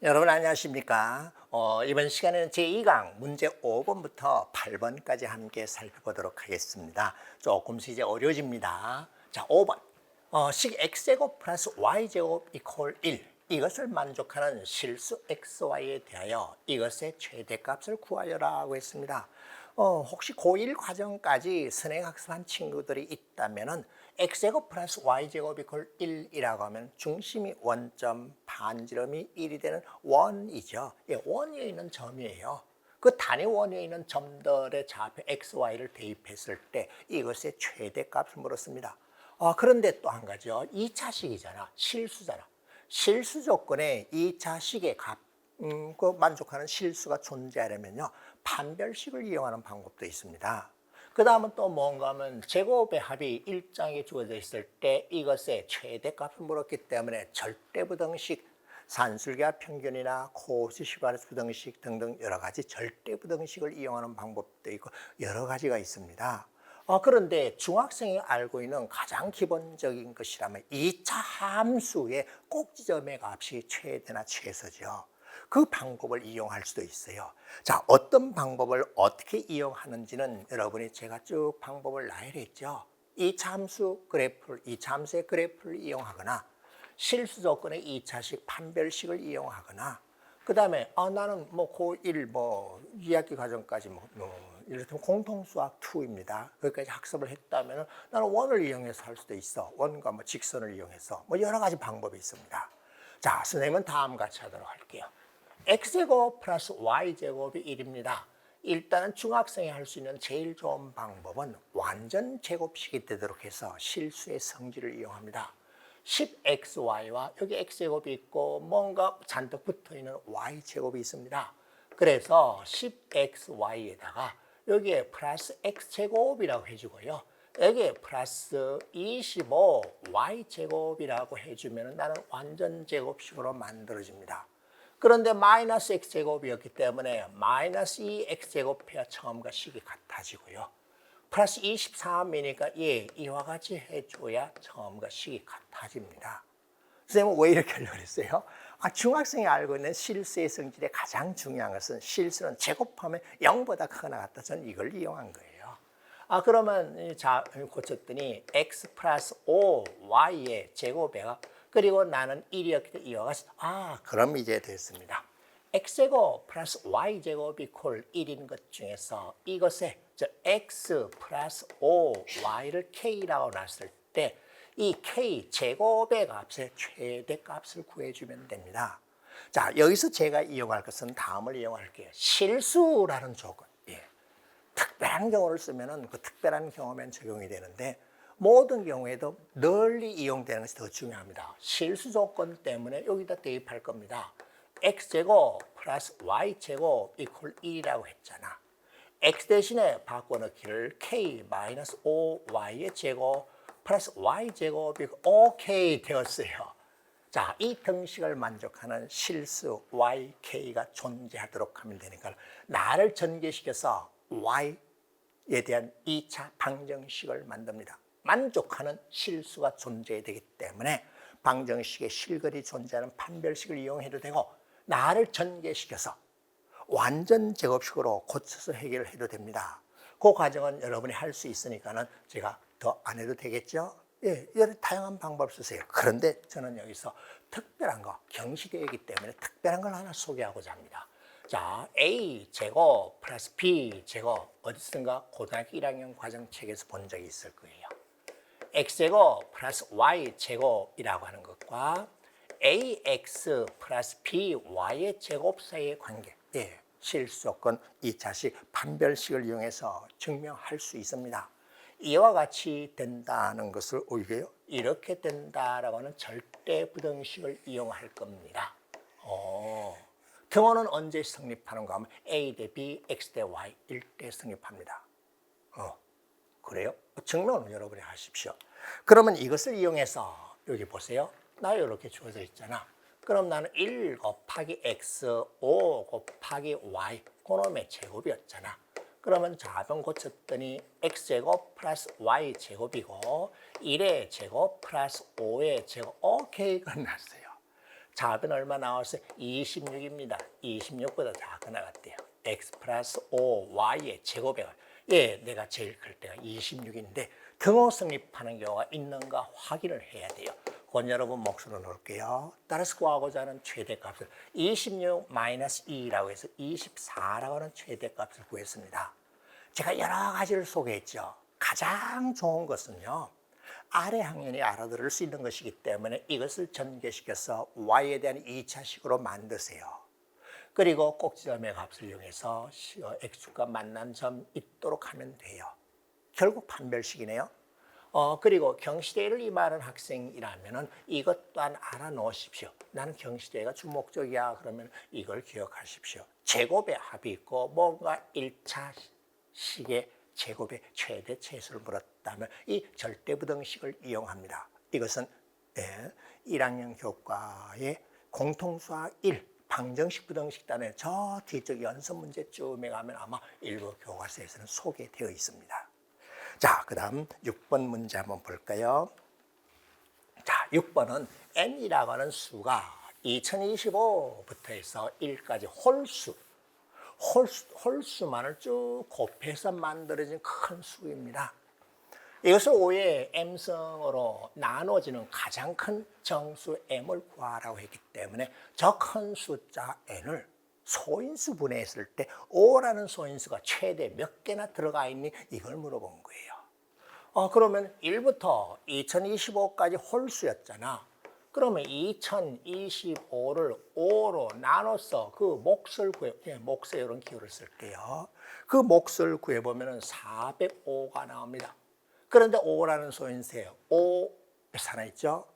여러분 안녕하십니까? 어, 이번 시간에는 제2강 문제 5번부터 8번까지 함께 살펴보도록 하겠습니다. 조금씩 이제 어려집니다. 자, 5번. 어, 식 x제곱 플러스 y제곱 이퀄 1. 이것을 만족하는 실수 xy에 대하여 이것의 최대값을 구하여라고 했습니다. 어, 혹시 고1 과정까지 선행학습한 친구들이 있다면은 x제곱 플러스 y제곱 이퀄 1이라고 하면 중심이 원점, 반지름이 1이 되는 원이죠. 예, 원위에 있는 점이에요. 그 단위 원위에 있는 점들의 좌표 x, y를 대입했을 때 이것의 최대값을 물었습니다. 아, 그런데 또 한 가지요. 2차식이잖아. 실수잖아. 실수 조건에 2차식의 값, 음, 그 만족하는 실수가 존재하려면요. 판별식을 이용하는 방법도 있습니다. 그 다음은 또 뭔가 하면 제곱의 합이 일장에 주어져 있을 때 이것의 최대값을 물었기 때문에 절대부등식, 산술계합 평균이나 코스 시바르스 부등식 등등 여러 가지 절대부등식을 이용하는 방법도 있고 여러 가지가 있습니다. 어, 그런데 중학생이 알고 있는 가장 기본적인 것이라면 2차 함수의 꼭지점의 값이 최대나 최소죠. 그 방법을 이용할 수도 있어요. 자, 어떤 방법을 어떻게 이용하는지는 여러분이 제가 쭉 방법을 나열했죠. 이 참수 그래프를, 이 참수의 그래프를 이용하거나 실수 조건의 2차식 판별식을 이용하거나 그 다음에 아, 나는 뭐 고1 뭐 2학기 과정까지 뭐, 뭐 이를테면 공통수학 2입니다. 거기까지 학습을 했다면 나는 원을 이용해서 할 수도 있어. 원과 뭐 직선을 이용해서 뭐 여러 가지 방법이 있습니다. 자, 선생님은 다음 같이 하도록 할게요. X제곱 플러스 y제곱이 1입니다. 일단은 중학생이 할 수 있는 제일 좋은 방법은 완전 제곱식이 되도록 해서 실수의 성질을 이용합니다. 10xy와 여기 x제곱이 있고 뭔가 잔뜩 붙어있는 y제곱이 있습니다. 그래서 10xy에다가 여기에 플러스 x제곱이라고 해주고요. 여기에 플러스 25y제곱이라고 해주면 나는 완전 제곱식으로 만들어집니다. 그런데 마이너스 x제곱이었기 때문에 마이너스 2x제곱해야 처음과 식이 같아지고요. 플러스 23이니까 예, 이와 같이 해줘야 처음과 식이 같아집니다. 선생님은 왜 이렇게 하려고 그랬어요? 아, 중학생이 알고 있는 실수의 성질의 가장 중요한 것은 실수는 제곱하면 0보다 크거나 같다. 저는 이걸 이용한 거예요. 아, 그러면 자, 고쳤더니 x 플러스 5, y의 제곱에가 그리고 나는 1이었기 때문에 이와 같이 아, 그럼 이제 됐습니다. x제곱 플러스 y제곱 이퀄 1인 것 중에서 이것에 저 x 플러스 5y를 k라고 놨을 때 이 k 제곱의 값의 최대값을 구해주면 됩니다. 자 여기서 제가 이용할 것은 다음을 이용할게요. 실수라는 조건. 예. 특별한 경우를 쓰면은 그 특별한 경우면 적용이 되는데 모든 경우에도 널리 이용되는 것이 더 중요합니다. 실수 조건 때문에 여기다 대입할 겁니다. x제곱 플러스 y제곱 이퀄 1이라고 했잖아. x 대신에 바꿔넣기를 k 마이너스 5y의 제곱 플러스 y제곱이 OK 되었어요. 자, 이 등식을 만족하는 실수 YK가 존재하도록 하면 되니까 나를 전개시켜서 Y에 대한 2차 방정식을 만듭니다. 만족하는 실수가 존재해야 되기 때문에 방정식의 실글이 존재하는 판별식을 이용해도 되고 나를 전개시켜서 완전 제곱식으로 고쳐서 해결해도 됩니다. 그 과정은 여러분이 할 수 있으니까는 제가 더 안 해도 되겠죠? 예, 여러 다양한 방법 쓰세요. 그런데 저는 여기서 특별한 거, 경시되기 때문에 특별한 걸 하나 소개하고자 합니다. 자, A 제곱 플러스 B 제곱 어디선가 고등학교 1학년 과정책에서 본 적이 있을 거예요. X제곱 플러스 y제곱이라고 하는 것과 ax 플러스 by의 제곱 사이의 관계 예, 실수조건 2차식 판별식을 이용해서 증명할 수 있습니다. 이와 같이 된다는 것을 오히려 이렇게 된다라고 하는 절대 부등식을 이용할 겁니다. 오. 경호는 언제 성립하는가 하면 a 대 b, x 대 y 일 때 성립합니다. 어. 그래요? 증명을 여러분이 하십시오. 그러면 이것을 이용해서 여기 보세요. 나 이렇게 주어져 있잖아. 그럼 나는 1 곱하기 x, 5 곱하기 y 그놈의 제곱이었잖아. 그러면 좌변 고쳤더니 x제곱 플러스 y제곱이고 1의 제곱 플러스 5의 제곱 오케이 끝났어요. 답은 얼마 나왔어요? 26입니다. 26보다 작게 나갔대요. x 플러스 5 y의 제곱에 예, 내가 제일 클 때가 26인데 등호 성립하는 경우가 있는가 확인을 해야 돼요. 그건 여러분 몫으로 놓을게요. 따라서 구하고자 하는 최대값을 26 마이너스 2라고 해서 24라고 하는 최대값을 구했습니다. 제가 여러 가지를 소개했죠. 가장 좋은 것은요. 아래 학년이 알아들을 수 있는 것이기 때문에 이것을 전개시켜서 y에 대한 2차식으로 만드세요. 그리고 꼭지점의 값을 이용해서 어, x축과 만난 점 있도록 하면 돼요. 결국 판별식이네요. 어, 그리고 경시대를 임하는 학생이라면은 이것 또한 알아놓으십시오. 나는 경시대가 주목적이야. 그러면 이걸 기억하십시오. 제곱의 합이 있고 뭔가 1차 식의 제곱의 최대 최수를 물었다면 이 절대부등식을 이용합니다. 이것은 예, 1학년 교과의 공통수학 1 방정식 부등식단의 저 뒤쪽 연습 문제쯤에 가면 아마 일부 교과서에서는 소개되어 있습니다. 자, 그 다음 6번 문제 한번 볼까요? 자, 6번은 n이라고 하는 수가 2025부터 해서 1까지 홀수, 홀수, 홀수만을 쭉 곱해서 만들어진 큰 수입니다. 이것을 5의 m승으로 나눠지는 가장 큰 정수 m을 구하라고 했기 때문에 저 큰 숫자 n을 소인수 분해했을 때 5라는 소인수가 최대 몇 개나 들어가 있니? 이걸 물어본 거예요. 어, 그러면 1부터 2025까지 홀수였잖아. 그러면 2025를 5로 나눠서 그 몫을 구해, 예, 몫에 이런 기호를 쓸게요. 그 몫을 구해보면 405가 나옵니다. 그런데 5라는 소인수예요. 5 하나 있죠?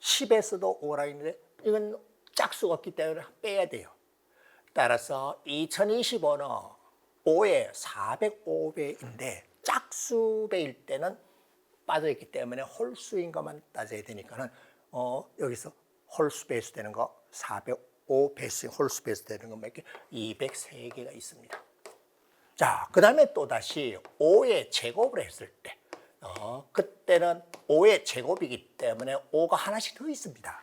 10에서도 5라 있는데 이건 짝수가 없기 때문에 빼야 돼요. 따라서 2025는 5의 405배인데 짝수배일 때는 빠져있기 때문에 홀수인 것만 따져야 되니까는 어, 여기서 홀수 배수 되는 거 405 배수 홀수 배수 되는 거몇 개? 203개가 있습니다. 자, 그 다음에 또 다시 5의 제곱을 했을 때 어, 그때는 5의 제곱이기 때문에 5가 하나씩 더 있습니다.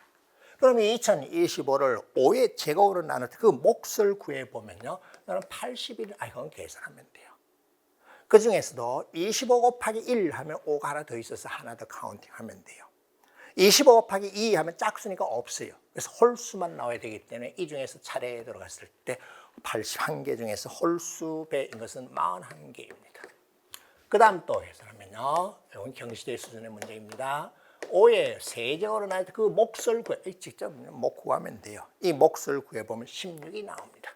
그러면 2025를 5의 제곱으로 나눌 때 그 몫을 구해보면요. 나는 81, 아, 이건 계산하면 돼요. 그 중에서도 25 곱하기 1 하면 5가 하나 더 있어서 하나 더 카운팅 하면 돼요. 25 곱하기 2 하면 짝수니까 없어요. 그래서 홀수만 나와야 되기 때문에 이 중에서 차례에 들어갔을 때 81개 중에서 홀수 배인 것은 41개입니다. 그 다음 또해 설하면요. 이건 경시대 수준의 문제입니다. 5의 세제곱으로 나올 때그 몫을 구해, 직접 목 구하면 돼요. 이 몫을 구해보면 16이 나옵니다.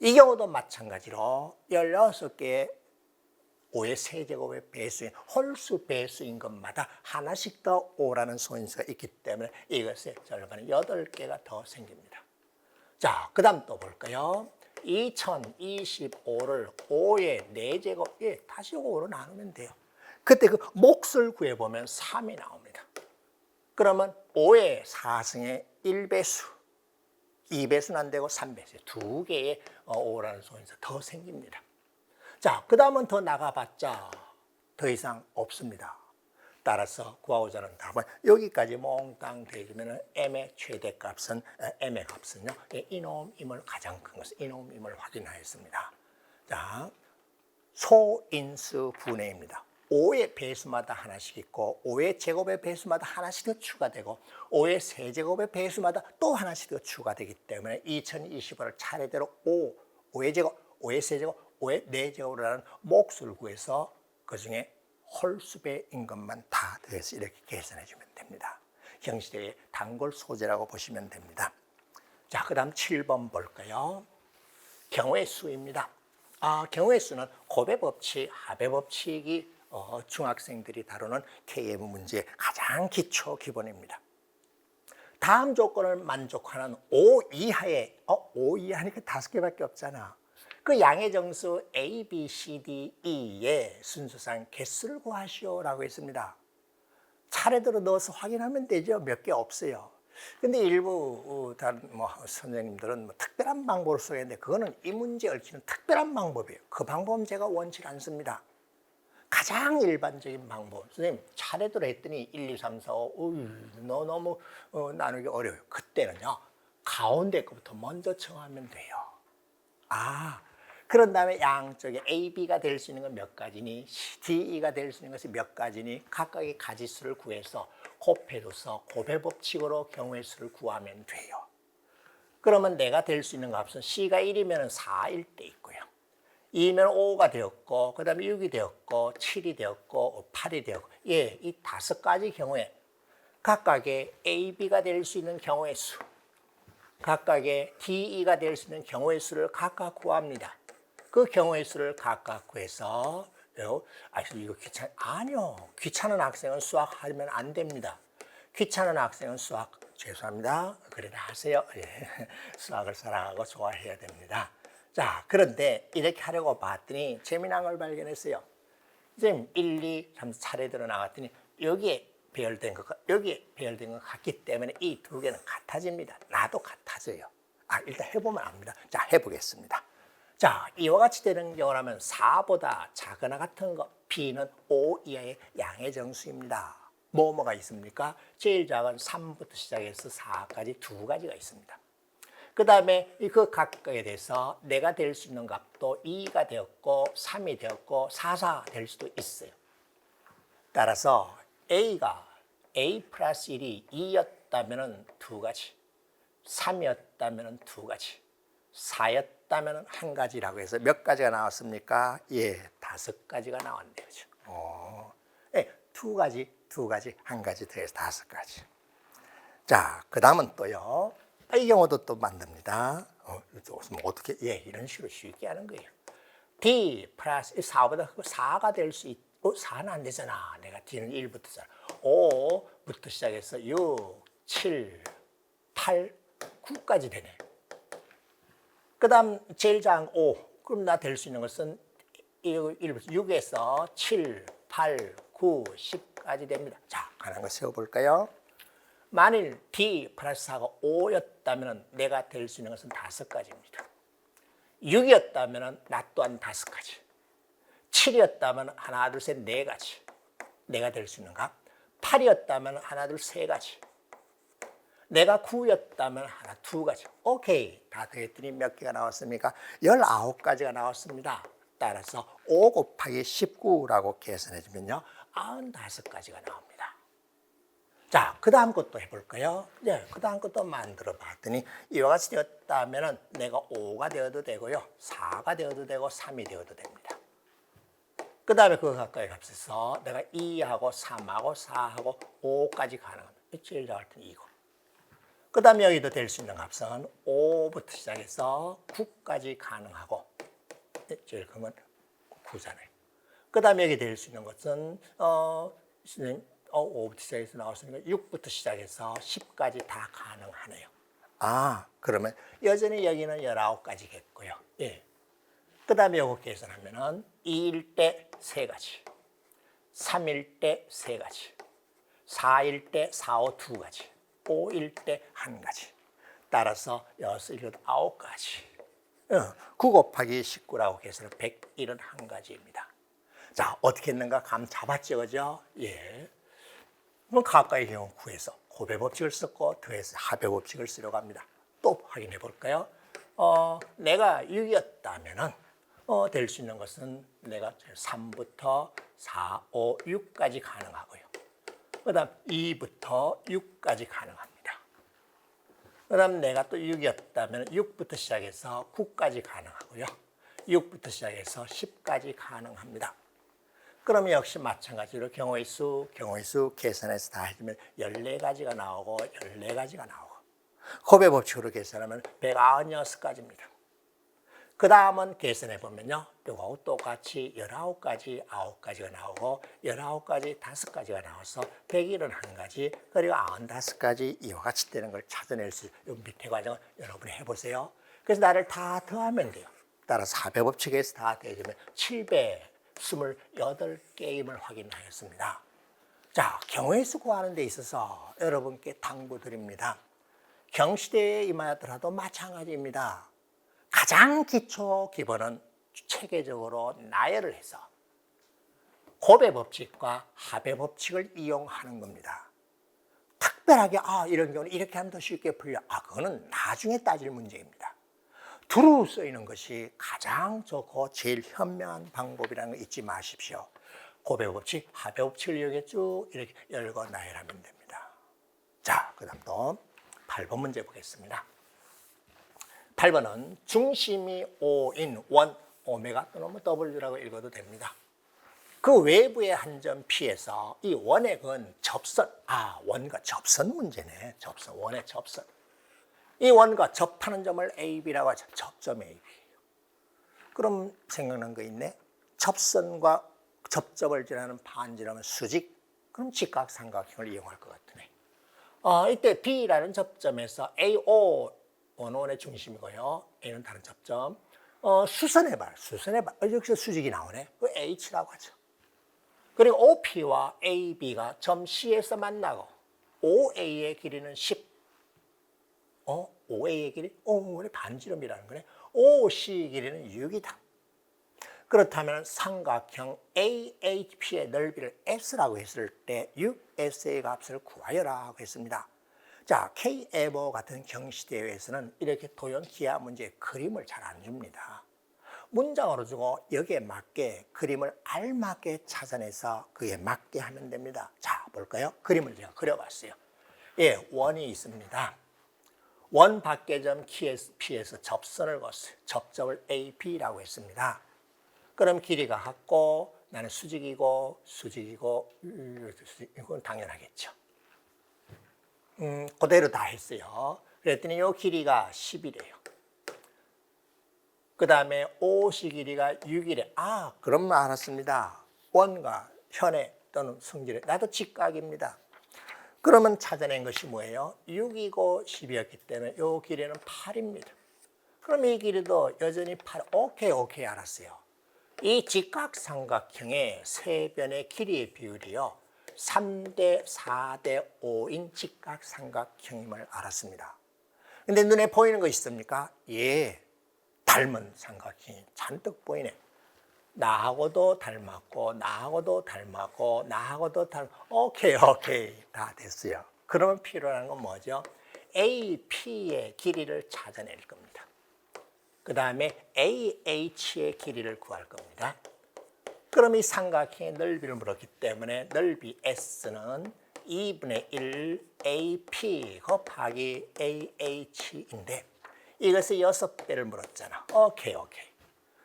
이 경우도 마찬가지로 16개의 5의 세제곱의 배수인 홀수 배수인 것마다 하나씩 더 5라는 소인수가 있기 때문에 이것의 절반은 8개가 더 생깁니다. 자, 그 다음 또 볼까요? 2025를 5의 4제곱, 예, 다시 5로 나누면 돼요. 그때 그 몫을 구해보면 3이 나옵니다. 그러면 5의 4승의 1배수, 2배수는 안 되고 3배수, 두 개의 5라는 소인수 더 생깁니다. 자, 그 다음은 더 나가봤자 더 이상 없습니다. 따라서 구하고자 하는 답은 여기까지 몽땅 되면 m의 최대값은 m의 값은요 예, 이놈임을 가장 큰 것은 이놈임을 확인하였습니다. 자, 소인수 분해입니다. 5의 배수마다 하나씩 있고 5의 제곱의 배수마다 하나씩 더 추가되고 5의 세제곱의 배수마다 또 하나씩 더 추가되기 때문에 2025를 차례대로 5, 5의 제곱, 5의 세제곱, 5의 4제곱이라는 몫을 구해서 그 중에 홀수배인 것만 다 더해서 이렇게 계산해 주면 됩니다. 형식의 단골 소재라고 보시면 됩니다. 자, 그 다음 7번 볼까요? 경우의 수입니다. 아, 경우의 수는 고배 법칙, 하배 법칙이 어, 중학생들이 다루는 KM 문제의 가장 기초 기본입니다. 다음 조건을 만족하는 5 이하의, 어, 5 이하니까 다섯 개밖에 없잖아. 그 양의 정수 A, B, C, D, E의 순서상 개수를 구하시오라고 했습니다. 차례대로 넣어서 확인하면 되죠. 몇 개 없어요. 근데 일부 어, 다른 뭐 선생님들은 뭐 특별한 방법을 써야 되는데 그거는 이 문제에 얽히는 특별한 방법이에요. 그 방법은 제가 원치 않습니다. 가장 일반적인 방법. 선생님, 차례대로 했더니 1, 2, 3, 4, 5, 어휴, 너 너무 어, 나누기 어려워요. 그때는요, 가운데 거부터 먼저 정하면 돼요. 아, 그런 다음에 양쪽에 A, B가 될 수 있는 건 몇 가지니, D, E가 될 수 있는 것이 몇 가지니, 각각의 가지수를 구해서 곱해줘서 고배법칙으로 경우의 수를 구하면 돼요. 그러면 내가 될 수 있는 값은 C가 1이면 4일 때 있고요. 2면 5가 되었고, 그 다음에 6이 되었고, 7이 되었고, 8이 되었고, 예, 이 다섯 가지 경우에 각각의 A, B가 될 수 있는 경우의 수, 각각의 D, E가 될 수 있는 경우의 수를 각각 구합니다. 그 경우의 수를 각각 구해서, 요, 아, 이거 귀찮, 아니요. 귀찮은 학생은 수학 하면 안 됩니다. 귀찮은 학생은 수학, 죄송합니다. 그래도 하세요. 예. 수학을 사랑하고 좋아해야 됩니다. 자, 그런데 이렇게 하려고 봤더니 재미난 걸 발견했어요. 선생님, 1, 2, 3 차례대로 나왔더니 여기에 배열된 것과 여기에 배열된 것 같기 때문에 이 두 개는 같아집니다. 나도 같아져요. 아, 일단 해보면 압니다. 자, 해보겠습니다. 자, 이와 같이 되는 경우라면 4보다 작거나 같은 것, B는 5 이하의 양의 정수입니다. 뭐뭐가 있습니까? 제일 작은 3부터 시작해서 4까지 두 가지가 있습니다. 그 다음에 그 각각에 대해서 내가 될 수 있는 값도 2가 되었고 3이 되었고 4, 4될 수도 있어요. 따라서 A가 A 플러스 1이 2였다면 두 가지, 3이었다면 두 가지, 4였다면 한 가지라고 해서 몇 가지가 나왔습니까? 예, 다섯 가지가 나왔네요. 그죠? 어, 예, 두 가지, 두 가지, 한 가지 더해서 다섯 가지. 자, 그 다음은 또요. 아, 이 경우도 또 만듭니다. 어, 또뭐 어떻게, 예, 이런 식으로 쉽게 하는 거예요. D 플러스 4보다 4가 될 수 있, 어, 4는 안 되잖아. 내가 D는 1부터잖아. 5부터 시작해서 6, 7, 8, 9까지 되네. 그 다음 제일 작은 5. 그럼 나 될 수 있는 것은 6에서 7, 8, 9, 10까지 됩니다. 자, 가는 거 세워볼까요? 만일 D 플러스 4가 5였다면 내가 될 수 있는 것은 다섯 가지입니다. 6이었다면 나 또한 다섯 가지. 7이었다면 하나, 둘, 셋, 네 가지. 내가 될 수 있는 값. 8이었다면 하나, 둘, 세 가지. 내가 9였다면 하나, 두 가지. 오케이. 다 더했더니 몇 개가 나왔습니까? 19가지가 나왔습니다. 따라서 5 곱하기 19라고 계산해 주면요. 95가지가 나옵니다. 자, 그 다음 것도 해볼까요? 네, 그 다음 것도 만들어 봤더니 이와 같이 되었다면 내가 5가 되어도 되고요. 4가 되어도 되고 3이 되어도 됩니다. 그 다음에 그 가까이 값에서 내가 2하고 3하고 4하고 5까지 가능합니다. 제일 작을 때는 이거. 그 다음에 여기도 될 수 있는 값은 5부터 시작해서 9까지 가능하고 제일 큰 건 9잖아요. 그 다음에 여기 될 수 있는 것은 어, 어 5부터 시작해서 나왔으니까 6부터 시작해서 10까지 다 가능하네요. 아, 그러면 여전히 여기는 19가지겠고요. 예. 그 다음에 요거 계산하면은 2일 때 3가지, 3일 때 3가지, 4일 때 4, 5, 2가지, 5일 때 1가지. 따라서 6, 7, 9가지. 9 곱하기 19라고 계산을 171가지입니다. 자, 어떻게 했는가 감 잡았죠, 그죠? 예. 그럼 가까이 경우 구해서 고배 법칙을 썼고 더해서 합의 법칙을 쓰려고 합니다. 또 확인해 볼까요? 어, 내가 6이었다면은 어, 될 수 있는 것은 내가 3부터 4, 5, 6까지 가능하고요. 그 다음 2부터 6까지 가능합니다. 그 다음 내가 또 6이었다면 6부터 시작해서 9까지 가능하고요. 6부터 시작해서 10까지 가능합니다. 그러면 역시 마찬가지로 경우의 수, 경우의 수 계산해서 다 해주면 14가지가 나오고 14가지가 나오고 곱의 법칙으로 계산하면 196가지입니다. 그 다음은 계산해 보면요. 이거하고 똑같이 19가지, 9가지가 나오고 19가지, 5가지가 나와서 171가지, 그리고 95가지 이와 같이 되는 걸 찾아낼 수 있어요. 이 밑에 과정을 여러분이 해보세요. 그래서 나를 다 더하면 돼요. 따라서 4배 법칙에서 다 더해주면 7배 28게임을 확인하였습니다. 자, 경우의 수 구하는 데 있어서 여러분께 당부드립니다. 경시대에 임하였더라도 마찬가지입니다. 가장 기초 기본은 체계적으로 나열을 해서 곱의 법칙과 합의 법칙을 이용하는 겁니다. 특별하게 아 이런 경우는 이렇게 하면 더 쉽게 풀려. 아 그거는 나중에 따질 문제입니다. 두루 쓰이는 것이 가장 좋고 제일 현명한 방법이라는 거 잊지 마십시오. 곱의 법칙, 합의 법칙을 이용해 쭉 이렇게 열고 나열하면 됩니다. 자, 그 다음 또 8번 문제 보겠습니다. 8번은 중심이 O인 원 오메가 또는 뭐 W라고 읽어도 됩니다. 그 외부의 한 점 P에서 이건 접선, 아, 원과 접선 문제네. 접선, 원의 접선. 이 원과 접하는 점을 AB라고 하죠. 접점 AB. 그럼 생각난 거 있네. 접선과 접점을 지나는 반지름은 수직. 그럼 직각삼각형을 이용할 것 같으네. 어, 이때 B라는 접점에서 AO 원원의 중심이고요. A는 다른 접점. 어, 수선해봐. 수선해봐. 어, 여기서 수직이 나오네. 그 H라고 하죠. 그리고 OP와 AB가 점 C에서 만나고 OA의 길이는 10. 어? OA의 길이? 어, 우리 반지름이라는 거네. OC 길이는 6이다. 그렇다면 삼각형 AHP의 넓이를 S라고 했을 때 6S의 값을 구하여라 고 했습니다. 자, K에버 같은 경시대회에서는 이렇게 도형 기하 문제 그림을 잘 안 줍니다. 문장으로 주고 여기에 맞게 그림을 알맞게 찾아내서 그에 맞게 하면 됩니다. 자, 볼까요? 그림을 제가 그려봤어요. 예, 원이 있습니다. 원 밖의 점 P에서 접선을 그었어요. 접점을 AB라고 했습니다. 그럼 길이가 같고 나는 수직이고 수직이고 이건 당연하겠죠. 음, 그대로 다 했어요. 그랬더니 이 길이가 10이래요. 그 다음에 OC 길이가 6이래. 아, 그럼 알았습니다. 원과 현의 또는 성질의 나도 직각입니다. 그러면 찾아낸 것이 뭐예요? 6이고 10이었기 때문에 이 길이는 8입니다. 그럼 이 길이도 여전히 8. 오케이, 오케이, 알았어요. 이 직각삼각형의 세 변의 길이의 비율이요. 3대 4대 5인 직각삼각형임을 알았습니다. 근데 눈에 보이는 거 있습니까? 예, 닮은 삼각형이 잔뜩 보이네. 나하고도 닮았고, 나하고도 닮았고, 나하고도 닮, 오케이, 오케이. 다 됐어요. 그러면 필요한 건 뭐죠? AP의 길이를 찾아낼 겁니다. 그 다음에 AH의 길이를 구할 겁니다. 그럼 이 삼각형의 넓이를 물었기 때문에 넓이 S는 2분의 1 AP 곱하기 AH인데 이것을 6배를 물었잖아. 오케이, 오케이.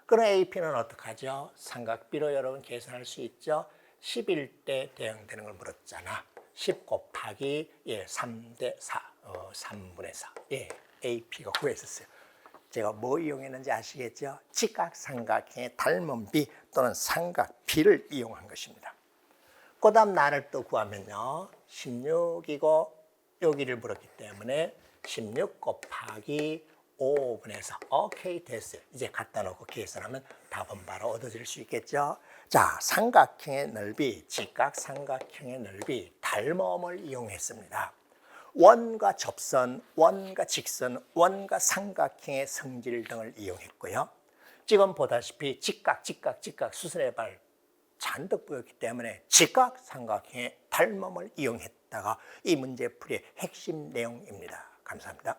그럼 AP는 어떡하죠? 삼각비로 여러분 계산할 수 있죠? 11대 대응되는 걸 물었잖아. 10 곱하기 예, 3대 4, 어, 3분의 4. 예, AP가 구했었어요. 제가 뭐 이용했는지 아시겠죠? 직각삼각형의 닮은 비 또는 삼각비를 이용한 것입니다. 그 다음 나를 또 구하면요. 16이고 여기를 물었기 때문에 16 곱하기 5 분에서 오케이 됐어요. 이제 갖다 놓고 계산하면 답은 바로 얻어질 수 있겠죠. 자, 삼각형의 넓이, 직각 삼각형의 넓이, 닮음을 이용했습니다. 원과 접선, 원과 직선, 원과 삼각형의 성질 등을 이용했고요. 지금 보다시피 직각, 직각, 직각 수선의 발 잔뜩 보였기 때문에 직각 삼각형의 닮음을 이용했다가 이 문제풀이의 핵심 내용입니다. 감사합니다.